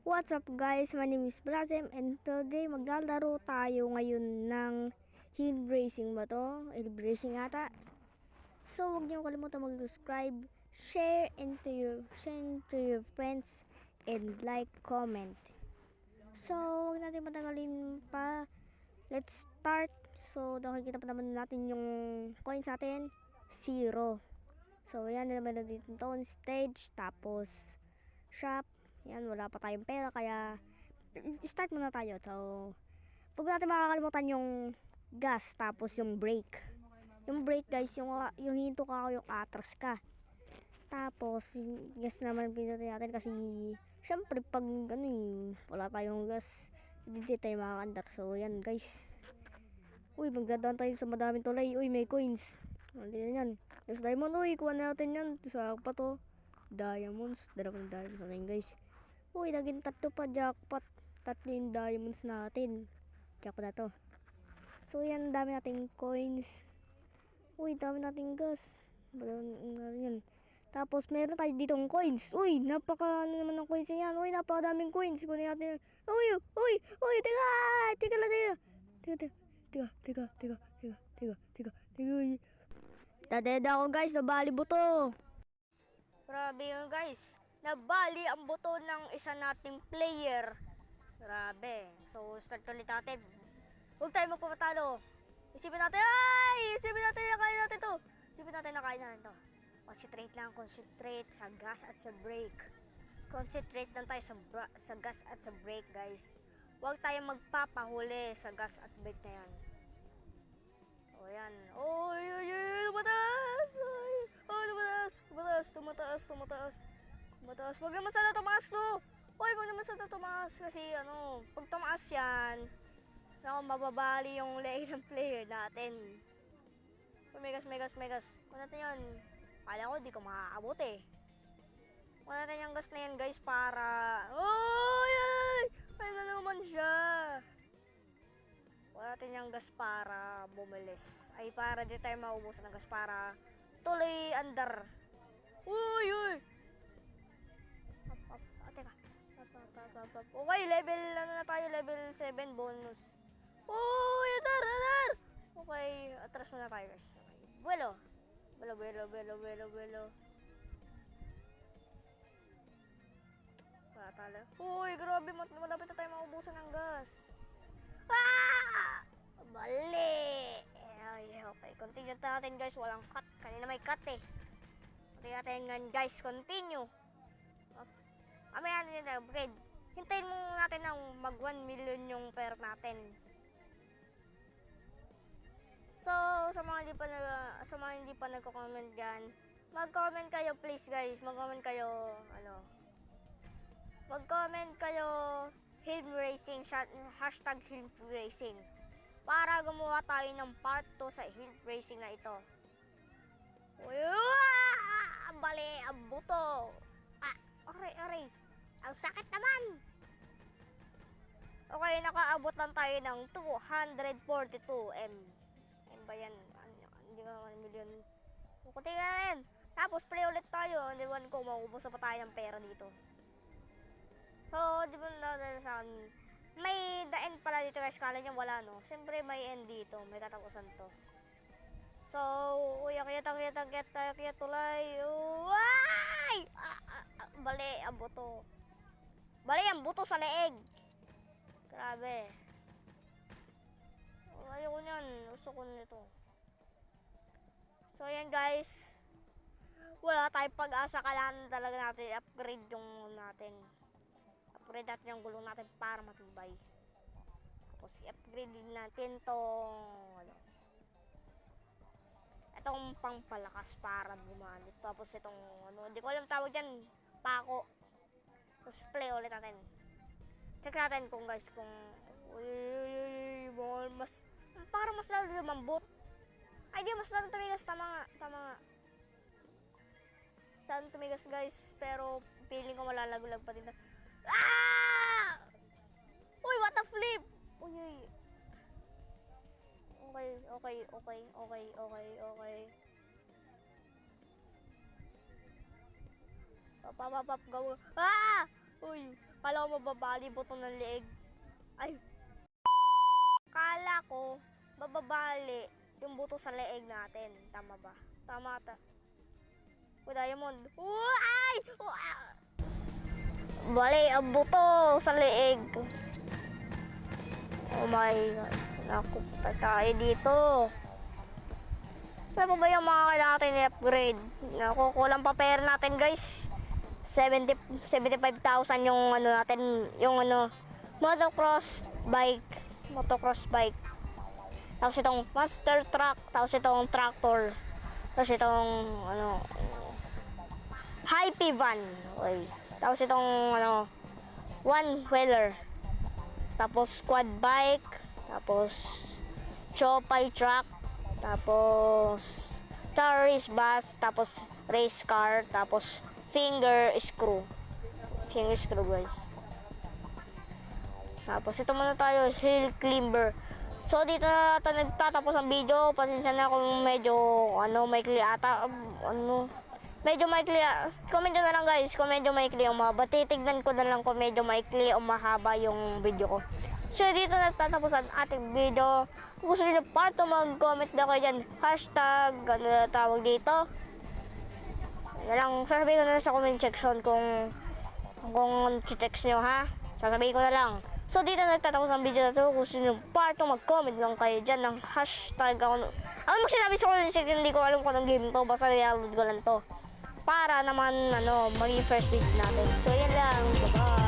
What's up guys? My name is Blasem and today maglalaro tayo ngayon ng hill racing ba to? Hill racing ata. So huwag niyo kalimutan mag-subscribe, share and to your share to your friends and like, comment. So huwag natin matagalin pa. Let's start. So nakikita pa naman natin yung coins natin. Zero. So yan naman na dito tone stage tapos shop. Yan, wala pa tayong pera kaya start muna tayo. So, huwag natin makakalimutan yung gas tapos yung brake. Yung brake guys, yung, yung hinto ka yung atras ka. Tapos, yung gas naman pinatay natin kasi syempre pag ano eh, wala tayong gas, hindi tayo makakandar. So, yan guys. Uy, magdadaan tayo sa madaming tulay. Uy, may coins. Hindi na yan. Yes, diamond. Uy, kuha natin yan. Sa pa to. Diamonds. Dalawang diamonds na yun, guys. Uy, naging tatlo pa jackpot. Tatlo yung diamonds natin. Jackpot na to. So, yan. Dami nating coins. Uy, dami nating gas. Yan. Tapos, meron tayo ditong coins. Uy, napaka ano naman ng coins yan. Uy, napakadaming coins. Kunin natin. Uy, uy, uy, teka! Teka lang, teka. Teka, teka. Teka, teka, teka, teka, teka, teka, teka. uy. Dadeda ako guys, nabali buto. Grabe yun guys. Nabali ang buto ng isa nating player. Grabe. So, start ulit natin. Huwag tayo magpapatalo. Isipin natin, ay! Isipin natin na kaya natin to. Isipin natin na kaya natin to. Concentrate lang, concentrate sa gas at sa brake. Concentrate lang tayo sa, sa gas at sa brake, guys. Huwag tayong magpapahuli sa gas at brake na yan. O yan. Oy, oy, oy, tumataas! Ay, oh, tumataas! Tumataas, tumataas, tumataas. Tumataas. Huwag naman sana tumaas, no! Huwag naman sana tumaas. Kasi, ano, pag tumaas yan, naku, mababali yung leg ng player natin. Megas, megas, megas. Kung natin yun, kala ko di ko makakabot eh. Kung natin yung gas na yan, guys, para... Oy, ay! Ay, na naman siya! Wala natin yung gas para bumilis. Ay, para di tayo maubusan ng gas para tuloy andar. Uy, uy! Up, up. Okay, level ano na tayo, level 7 bonus. Uy, atar, atar! Okay, atras muna tayo guys. Okay. Buelo. Buelo, buelo, buelo, buelo, buelo. Wala tala. Uy, grabe, malapit na tayo maubusan ng gas. Ah! Bali! Ay, okay. Continue natin guys. Walang cut. Kanina may cut eh. Continue natin guys. Continue. Mamaya natin na upgrade. Hintayin mo natin ng mag 1 million yung pera natin. So, sa mga hindi pa nag sa mga hindi pa nagko-comment diyan, mag-comment kayo please guys. Mag-comment kayo ano. Mag-comment kayo Hill Racing, hashtag Hill Racing. Para gumawa tayo ng part 2 sa Hill Racing na ito. Uy, ah! Bali, ang buto. Ah, aray, aray. Ang sakit. Okay, nakaabot lang tayo ng 242 M. M ba yan? Ano, Hindi ka 1 million. Kunti na rin. Tapos play ulit tayo. Hindi ko maubos pa tayo ng pera dito. So, di ba na sa may the end pala dito guys, kala niya wala no. Siyempre may end dito, may katapusan to. So, uy, akiyat, akiyat, akiyat, akiyat, tulay. Uy! Ah, ah, ah, bali, ang buto. Bali, ang buto sa leeg. Grabe. Oh, ayoko niyan. Gusto ko nito. So, yan guys. Wala tayong pag-asa. Kailangan talaga natin i-upgrade yung natin upgrade natin yung gulong natin para matibay. Tapos i-upgrade din natin tong ano, itong pangpalakas para gumana. Tapos itong ano, hindi ko alam tawag dyan, pako. Tapos play ulit natin. Check natin kung guys kung uy, mas para mas lalo lumambot. Ay, di mas lalo tumigas. Tama nga, tama nga. Saan tumigas guys, pero feeling ko malalaglag pa din. na- Ah! Uy, what a flip! Uy, uy. Okay, okay, okay, okay, okay, okay. Pap, pap, pap, go. Ah! Uy, Kala ko mababali buto ng leeg. Ay. Kala ko mababali yung buto sa leeg natin. Tama ba? Tama ta. O Diamond. Oh, ay! Oh, ah! Bali, ang buto sa leeg. Oh my God. Naku, tayo dito. Ano pa ba yung mga natin i-upgrade? Naku, kulang pa pera natin guys. 70, 75,000 yung ano natin, yung ano, motocross bike. Motocross bike. Tapos itong monster truck. Tapos itong tractor. Tapos itong, ano, hype van. Okay. Tapos itong, ano, one wheeler. Tapos quad bike. Tapos chopay truck. Tapos tourist bus. Tapos race car. Tapos finger screw. Finger screw guys. Tapos ito muna tayo, hill climber. So dito na ata nagtatapos ang video. Pasensya na kung medyo ano maikli ata ano medyo maikli. Comment nyo na lang guys kung medyo maikli o mahaba. Titignan ko na lang kung medyo maikli o mahaba yung video ko. So dito nagtatapos ang ating video. Kung gusto nyo part 2 mag-comment na kayo dyan. Hashtag ano na tawag dito. Yan lang, sasabihin ko na lang sa comment section kung kung text nyo ha. Sasabihin ko na lang. So dito nagtatapos ang video na to. Kung nyo part 2 mag-comment lang kayo dyan ng hashtag ako. Ano mo sinabi sa comment section, hindi ko alam kung anong game to. Basta i-upload ko lang to. Para naman ano, maging first video natin. So yan lang. Bye-bye.